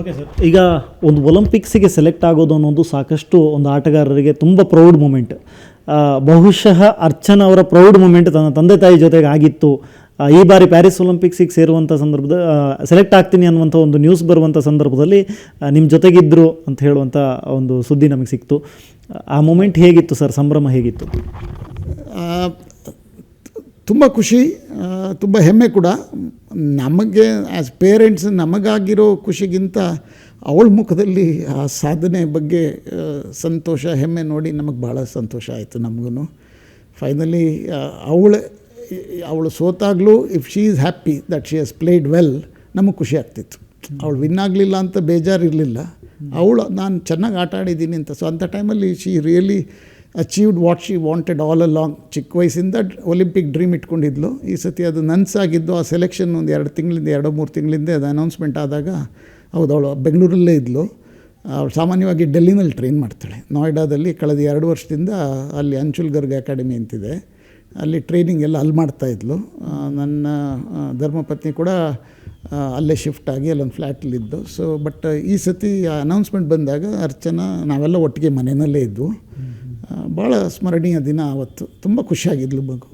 Okay sir ಈಗ ಒಂದು ಒಲಿಂಪಿಕ್ಸಿಗೆ select ಆಗೋದು ಅನ್ನೋದು ಸಾಕಷ್ಟು ಒಂದು ಆಟಗಾರರಿಗೆ ತುಂಬ ಪ್ರೌಡ್ ಮೂಮೆಂಟ್ ಬಹುಶಃ ಅರ್ಚನಾ ಅವರ ಪ್ರೌಡ್ ಮೂಮೆಂಟ್ ತನ್ನ ತಂದೆ ತಾಯಿ ಜೊತೆಗೆ ಆಗಿತ್ತು. ಈ ಬಾರಿ ಪ್ಯಾರಿಸ್ ಒಲಿಂಪಿಕ್ಸಿಗೆ ಸೇರುವಂಥ ಸಂದರ್ಭದ ಸೆಲೆಕ್ಟ್ ಆಗ್ತೀನಿ ಅನ್ನುವಂಥ ಒಂದು ನ್ಯೂಸ್ ಬರುವಂಥ ಸಂದರ್ಭದಲ್ಲಿ ನಿಮ್ಮ ಜೊತೆಗಿದ್ದರು ಅಂತ ಹೇಳುವಂಥ ಒಂದು ಸುದ್ದಿ ನಮಗೆ ಸಿಕ್ತು. ಆ ಮೂಮೆಂಟ್ ಹೇಗಿತ್ತು ಸರ್ ಸಂಭ್ರಮ ಹೇಗಿತ್ತು? ತುಂಬ ಖುಷಿ. ತುಂಬ ಹೆಮ್ಮೆ ಕೂಡ. ನಮಗೆ ಆ್ಯಸ್ ಪೇರೆಂಟ್ಸ್ ನಮಗಾಗಿರೋ ಖುಷಿಗಿಂತ ಅವಳ ಮುಖದಲ್ಲಿ ಆ ಸಾಧನೆ ಬಗ್ಗೆ ಸಂತೋಷ, ಹೆಮ್ಮೆ ನೋಡಿ ನಮಗೆ ಭಾಳ ಸಂತೋಷ ಆಯಿತು ನಮಗೂ ಫೈನಲಿ ಅವಳು ಅವಳು ಸೋತಾಗಲೂ if she is happy that she has played well ನಮಗೆ ಖುಷಿ ಆಗ್ತಿತ್ತು. ಅವಳು ವಿನ್ ಆಗಲಿಲ್ಲ ಅಂತ ಬೇಜಾರಿರಲಿಲ್ಲ. ಅವಳು, ನಾನು ಚೆನ್ನಾಗಿ ಆಟ ಆಡಿದ್ದೀನಿ ಅಂತ ಸೊ ಅಂಥ ಟೈಮಲ್ಲಿ she really achieved what she wanted all along ಚಿಕ್ಕ ವಯಸ್ಸಿಂದ ಒಲಿಂಪಿಕ್ ಡ್ರೀಮ್ ಇಟ್ಕೊಂಡಿದ್ಲು. ಈ ಸತಿ ಅದು ನನ್ಸಾಗಿದ್ದು ಆ ಸೆಲೆಕ್ಷನ್ ಒಂದು ಎರಡು ತಿಂಗಳಿಂದ, ಎರಡು ಮೂರು ತಿಂಗಳಿಂದ ಅದು ಅನೌನ್ಸ್ಮೆಂಟ್ ಆದಾಗ ಹೌದು, ಅವಳು ಬೆಂಗಳೂರಲ್ಲೇ ಇದ್ಲು. ಅವಳು ಸಾಮಾನ್ಯವಾಗಿ ಡೆಲ್ಲಿನಲ್ಲಿ ಟ್ರೈನ್ ಮಾಡ್ತಾಳೆ. ನೋಯ್ಡಾದಲ್ಲಿ ಕಳೆದ ಎರಡು ವರ್ಷದಿಂದ ಅಲ್ಲಿ ಅಂಚುಲ್ ಗರ್ಗ್ ಅಕಾಡೆಮಿ ಅಂತಿದೆ. ಅಲ್ಲಿ ಟ್ರೈನಿಂಗ್ ಎಲ್ಲ ಅಲ್ಲಿ ಮಾಡ್ತಾಯಿದ್ಲು ನನ್ನ ಧರ್ಮಪತ್ನಿ ಕೂಡ ಅಲ್ಲೇ ಶಿಫ್ಟ್ ಆಗಿ ಅಲ್ಲೊಂದು ಫ್ಲ್ಯಾಟಲ್ಲಿದ್ದು ಸೊ ಬಟ್ ಈ ಸತಿ ಅನೌನ್ಸ್ಮೆಂಟ್ ಬಂದಾಗ ಅರ್ಚನಾ ನಾವೆಲ್ಲ ಒಟ್ಟಿಗೆ ಮನೆಯಲ್ಲೇ ಇದ್ವು. ಭಾಳ ಸ್ಮರಣೀಯ ದಿನ ಆವತ್ತು. ತುಂಬ ಖುಷಿಯಾಗಿದ್ಲು ಮಗು.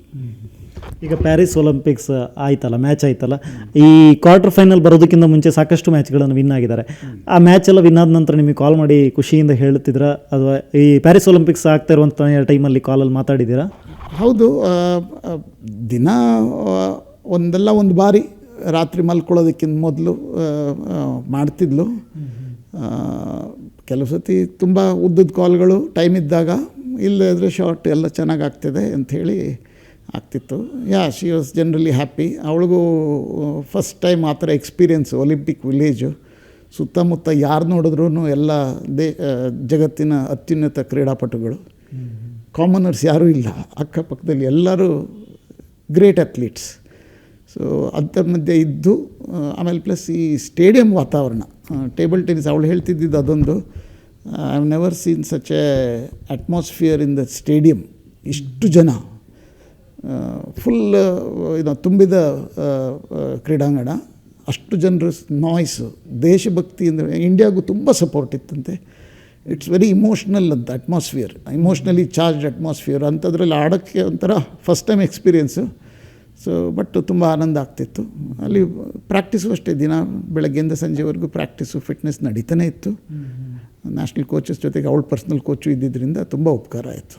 ಈಗ ಪ್ಯಾರಿಸ್ ಒಲಿಂಪಿಕ್ಸ್ ಆಯ್ತಲ್ಲ ಮ್ಯಾಚ್ ಆಯ್ತಲ್ಲ. ಈ ಕ್ವಾರ್ಟರ್ ಫೈನಲ್ ಬರೋದಕ್ಕಿಂತ ಮುಂಚೆ ಸಾಕಷ್ಟು ಮ್ಯಾಚ್ಗಳನ್ನು ವಿನ್ ಆಗಿದ್ದಾರೆ. ಆ ಮ್ಯಾಚ್ ಎಲ್ಲ ವಿನ್ ಆದ ನಂತರ ನಿಮಗೆ ಕಾಲ್ ಮಾಡಿ ಖುಷಿಯಿಂದ ಹೇಳ್ತಿದ್ರ ಅಥವಾ ಈ ಪ್ಯಾರಿಸ್ ಒಲಿಂಪಿಕ್ಸ್ ಆಗ್ತಾ ಇರುವಂಥ ಟೈಮಲ್ಲಿ ಕಾಲಲ್ಲಿ ಮಾತಾಡಿದ್ದೀರಾ? ಹೌದು ದಿನ ಒಂದಲ್ಲ ಒಂದು ಬಾರಿ ರಾತ್ರಿ ಮಲ್ಕೊಳ್ಳೋದಕ್ಕಿಂತ ಮೊದಲು ಮಾಡ್ತಿದ್ಲು. ಕೆಲವು ಸತಿ ತುಂಬ ಉದ್ದದ ಕಾಲ್ಗಳು ಟೈಮ್ ಇದ್ದಾಗ ಇಲ್ಲದ್ರೆ ಶಾರ್ಟ್ ಎಲ್ಲ ಚೆನ್ನಾಗಿ ಆಗ್ತಿದೆ ಅಂಥೇಳಿ ಆಗ್ತಿತ್ತು. Yeah she was generally happy ಅವಳಿಗೂ ಫಸ್ಟ್ ಟೈಮ್ ಆ ಥರ ಎಕ್ಸ್ಪೀರಿಯೆನ್ಸು ಒಲಿಂಪಿಕ್ ವಿಲೇಜು ಸುತ್ತಮುತ್ತ ಯಾರು ನೋಡಿದ್ರೂ ಎಲ್ಲ ದೇ ಜಗತ್ತಿನ ಅತ್ಯುನ್ನತ ಕ್ರೀಡಾಪಟುಗಳು. ಕಾಮನರ್ಸ್ ಯಾರೂ ಇಲ್ಲ. ಅಕ್ಕಪಕ್ಕದಲ್ಲಿ ಎಲ್ಲರೂ ಗ್ರೇಟ್ ಅಥ್ಲೀಟ್ಸ್ ಸೊ ಅದರ ಮಧ್ಯೆ ಇದ್ದು ಆಮೇಲೆ ಪ್ಲಸ್ ಈ ಸ್ಟೇಡಿಯಂ ವಾತಾವರಣ ಟೇಬಲ್ ಟೆನ್ನಿಸ್ ಅವಳು ಹೇಳ್ತಿದ್ದಿದ್ದು ಅದೊಂದು I have never seen such a atmosphere in the stadium ಇಷ್ಟು ಜನ ಫುಲ್ ಇದು ತುಂಬಿದ ಕ್ರೀಡಾಂಗಣ. ಅಷ್ಟು ಜನರು ನಾಯ್ಸು ದೇಶಭಕ್ತಿ ಅಂದರೆ ಇಂಡಿಯಾಗೂ ತುಂಬ ಸಪೋರ್ಟ್ ಇತ್ತಂತೆ. ಇಟ್ಸ್ ವೆರಿ ಇಮೋಷ್ನಲ್ ಅಂತ ಅಟ್ಮಾಸ್ಫಿಯರ್ ಇಮೋಷ್ನಲಿ ಚಾರ್ಜ್ಡ್ ಅಟ್ಮಾಸ್ಫಿಯರ್ ಅಂಥದ್ರಲ್ಲಿ ಆಡೋಕ್ಕೆ ಒಂಥರ first time experience so but ತುಂಬ ಆನಂದ ಆಗ್ತಿತ್ತು. ಅಲ್ಲಿ ಪ್ರಾಕ್ಟೀಸು ಅಷ್ಟೇ, ದಿನ ಬೆಳಗ್ಗೆಯಿಂದ ಸಂಜೆವರೆಗೂ ಪ್ರಾಕ್ಟೀಸು ಫಿಟ್ನೆಸ್ ನಡೀತಾನೆ ಇತ್ತು. ನ್ಯಾಷನಲ್ ಕೋಚಸ್ ಜೊತೆಗೆ ಅವಳ ಪರ್ಸ್ನಲ್ ಕೋಚು ಇದ್ದಿದ್ದರಿಂದ ತುಂಬ ಉಪಕಾರ ಆಯಿತು.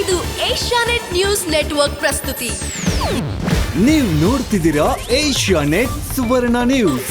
ಇದು ಏಷ್ಯಾನೆಟ್ ನ್ಯೂಸ್ ನೆಟ್ವರ್ಕ್ ಪ್ರಸ್ತುತಿ. ನೀವು ನೋಡ್ತಿದ್ದೀರಾ ಏಷ್ಯಾನೆಟ್ ಸುವರ್ಣ ನ್ಯೂಸ್.